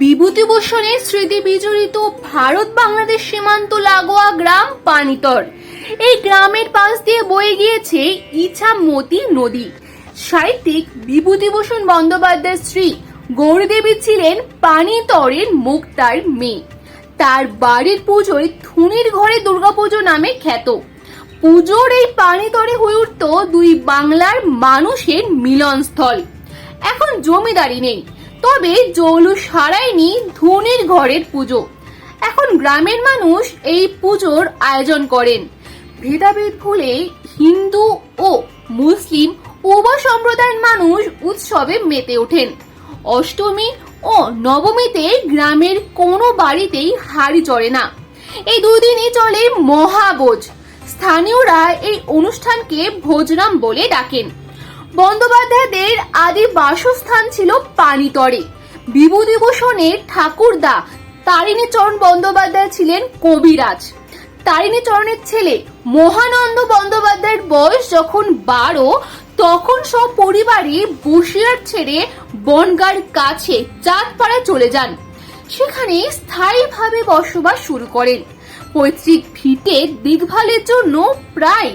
বিভূতিভূষণের স্মৃতি বিজড়িত ভারত বাংলাদেশ সীমান্ত লাগোয়া গ্রাম পানিতর। এই গ্রামের পাশ দিয়ে বয়ে গিয়েছে ইছামতি নদী। সাহিত্যিক বিভূতিভূষণ বন্দ্যোপাধ্যায়ের স্ত্রী গৌরীদেবী ছিলেন পানিতরের মুক্তার মেয়ে। তার বাড়ির পুজোয় থুনির ঘরে দুর্গাপুজো নামে খ্যাত। পুজোর এই পানিতরে হয়ে উঠত দুই বাংলার মানুষের মিলনস্থল। এখন জমিদারি নেই। তবে জৌলুস হারায়নি ধনির ঘরের পুজো। এখন গ্রামের মানুষ এই পুজোর আয়োজন করেন। ভেদাভেদ ভুলে হিন্দু ও মুসলিম উভয় সম্প্রদায়ের মানুষ উৎসবে মেতে ওঠেন। অষ্টমী ও নবমীতে গ্রামের কোনো বাড়িতেই হাড়ি চড়ে না। এই দুদিনই চলে মহাবোজ। স্থানীয়রা এই অনুষ্ঠানকে ভোজরাম বলে ডাকেন। বন্দ্যোপাধ্যায়দের আদি বাসস্থান ছিল পানিতরে। বিভূতিভূষণের ঠাকুরদা তারিণীচরণ বন্দ্যোপাধ্যায় ছিলেন কবিরাজ। তারিণীচরণের ছেলে মহানন্দ বন্দ্যোপাধ্যায়ের বয়স যখন বারো, তখন সব পরিবারই বসিরহাট ছেড়ে বনগার কাছে চাঁদপাড়ায় চলে যান। সেখানে স্থায়ীভাবে বসবাস শুরু করেন। পৈতৃক ভিটে দেখভালের জন্য প্রায়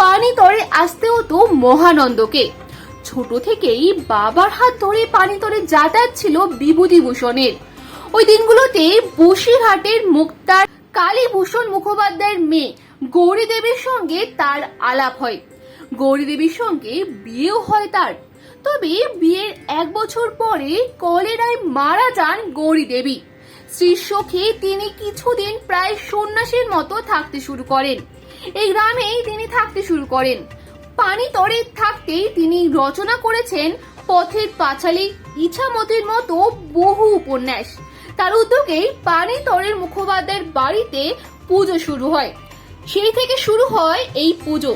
পানি তরে আসতে হতো মহানন্দকে। ছোট থেকেই বাবার হাত ধরে পানি তরে যাতায়াত ছিল বিভূতিভূষণের। ওই দিনগুলোতে বসিরহাটের মুক্তার কালীভূষণ মুখোপাধ্যায়ের মেয়ে গৌরী দেবীর সঙ্গে তার আলাপ হয়। গৌরী দেবীর সঙ্গে বিয়েও হয় তার। তবে বিয়ের এক বছর পরে কলেরায় মারা যান গৌরী দেবী শ্রীর সখে তিনি কিছুদিন প্রায় সন্ন্যাসীর মতো থাকতে শুরু করেন। এই গ্রামেই তিনি থাকতে শুরু করেন। পানি তরে থাকতেই তিনি রচনা করেছেন পথের পাঁচালী ইছামতির মতো বহু উপন্যাস। তার উদ্যোগেই পানি তরের মুখোপাধ্যায়ের বাড়িতে পুজো শুরু হয়। সেই থেকে শুরু হয় এই পুজো।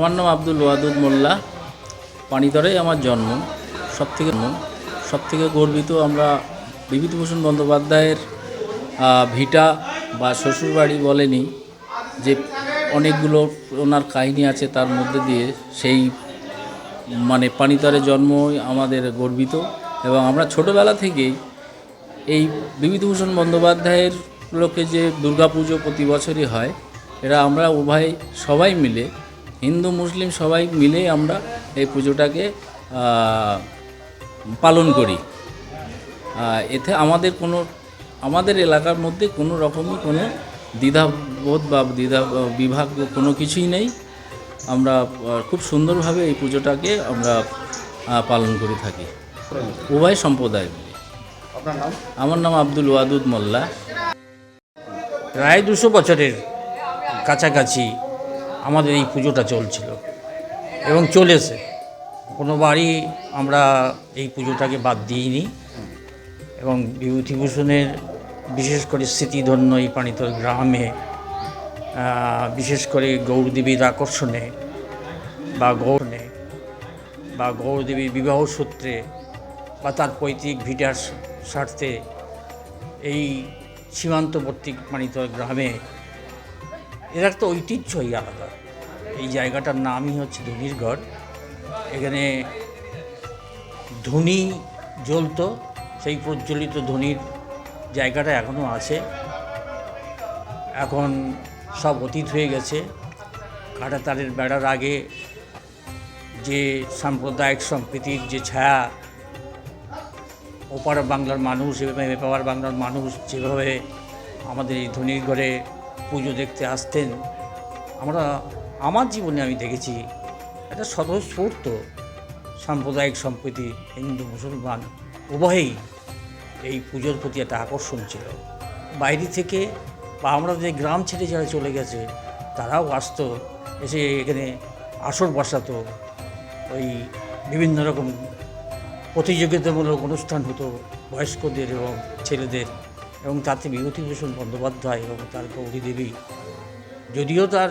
আমার নাম আব্দুল ওয়াদুদ মোল্লা। পানিতরেই আমার জন্ম। সব থেকে সব থেকে গর্বিত আমরা বিভূতিভূষণ বন্দ্যোপাধ্যায়ের ভিটা বা শ্বশুরবাড়ি বলেনি যে অনেকগুলো ওনার কাহিনী আছে তার মধ্যে দিয়ে সেই মানে পানিতরে জন্ম আমাদের গর্বিত এবং আমরা ছোটোবেলা থেকেই এই বিভূতিভূষণ বন্দ্যোপাধ্যায়ের লোকে যে দুর্গাপুজো প্রতি বছরই হয়, এরা আমরা উভয় সবাই মিলে হিন্দু মুসলিম সবাই মিলে আমরা এই পুজোটাকে পালন করি। এতে আমাদের কোনো আমাদের এলাকার মধ্যে কোনো রকমই কোনো দ্বিধাবোধ বা দ্বিধা বিভাগ কোনো কিছুই নেই। আমরা খুব সুন্দরভাবে এই পুজোটাকে আমরা পালন করে থাকি। উভয় সম্প্রদায় আমার নাম আব্দুল ওয়াদুদ মোল্লা। প্রায় দুশো বছরের কাছাকাছি আমাদের এই পুজোটা চলছিল। এবং চলেছে। কোনো বাড়ি আমরা এই পুজোটাকে বাদ দিইনি। এবং বিভূতিভূষণের বিশেষ করে স্মৃতিধন্য এই পানিতর গ্রামে বিশেষ করে গৌরদেবীর আকর্ষণে বা গৌরণে বা গৌরদেবীর বিবাহ সূত্রে বা তার পৈতৃক ভিটার স্বার্থে এই সীমান্তবর্তী পানিতর গ্রামে এর একটা ঐতিহ্যই আলাদা। এই জায়গাটার নামই হচ্ছে ধনির গড়। এখানে ধনী জ্বলতো, সেই প্রজ্বলিত ধনির জায়গাটা এখনও আছে। এখন সব অতীত হয়ে গেছে। কাঁটাতারের বেড়ার আগে যে সাম্প্রদায়িক সম্প্রীতির যে ছায়া, ওপার বাংলার মানুষ এবং এপার বাংলার মানুষ যেভাবে আমাদের এই ধনির ঘরে পুজো দেখতে আসতেন। আমরা, আমার জীবনে আমি দেখেছি একটা স্বতঃস্ফূর্ত সাম্প্রদায়িক সম্প্রীতি, হিন্দু, মুসলমান, উভয়েই এই পুজোর প্রতি একটা আকর্ষণ ছিল। বাইরে থেকে বা আমরা যে গ্রাম ছেড়ে যারা চলে গেছে, তারাও আসতো, এসে এখানে আসর বসাতো, ওই বিভিন্ন রকম প্রতিযোগিতামূলক অনুষ্ঠান হতো বয়স্কদের এবং ছেলেদের। এবং তাতে বিভূতিভূষণ বন্দ্যোপাধ্যায় এবং তার গৌরী দেবী। যদিও তার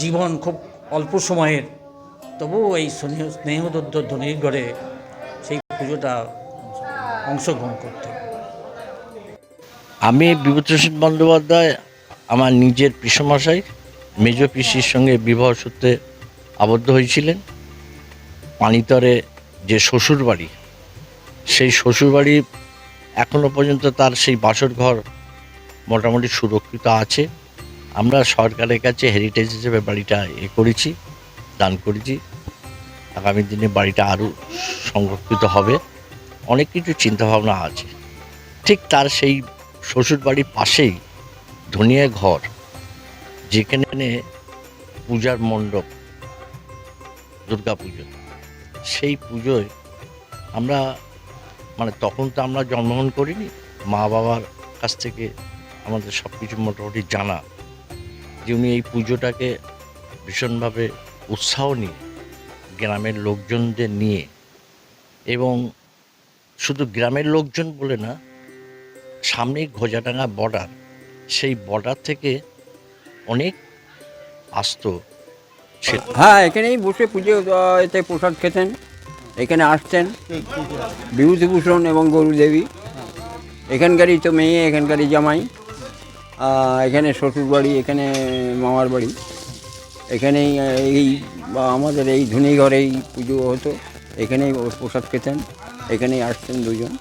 জীবন খুব অল্প সময়ের, তবুও এই ধনির ঘরে সেই পুজোটা অংশগ্রহণ করতে আমি বিভূতিভূষণ বন্দ্যোপাধ্যায়, আমার নিজের পিসমশাই, মেজ পিসির সঙ্গে বিবাহ সূত্রে আবদ্ধ হয়েছিলেন। পানিতরে যে শ্বশুরবাড়ি, সেই শ্বশুরবাড়ি এখনও পর্যন্ত তার সেই বাসর ঘর মোটামুটি সুরক্ষিত আছে। আমরা সরকারের কাছে হেরিটেজ হিসেবে বাড়িটা এ করেছি, দান করেছি। আগামী দিনে বাড়িটা আরও সংরক্ষিত হবে। অনেক কিছু চিন্তাভাবনা আছে। ঠিক তার সেই শ্বশুর বাড়ির পাশেই ধনিয়া ঘর, যেখানে পূজার মণ্ডপ দুর্গা পুজো সেই পুজোয় আমরা মানে তখন তো আমরা জন্মগ্রহণ করিনি, মা বাবার কাছ থেকে আমাদের সব কিছু মোটামুটি জানা। যে উনি এই পুজোটাকে ভীষণভাবে উৎসাহ নিয়ে, গ্রামের লোকজনদের নিয়ে এবং শুধু গ্রামের লোকজন বলে না, সামনেই ঘোজাডাঙ্গা বর্ডার, সেই বর্ডার থেকে অনেক আসতো। হ্যাঁ এখানেই বসে পুজো এতে প্রসাদ খেতেন। এখানে আসছেন বিভূতিভূষণ এবং গরুদেবী এখানকারই তো মেয়ে, এখানকারই জামাই। এখানে শ্বশুর বাড়ি, এখানে মামার বাড়ি। এখানেই এই, বা আমাদের এই ধুনি ঘরেই পুজো হতো। এখানেই প্রসাদ খেতেন। এখানেই আসতেন দুজন।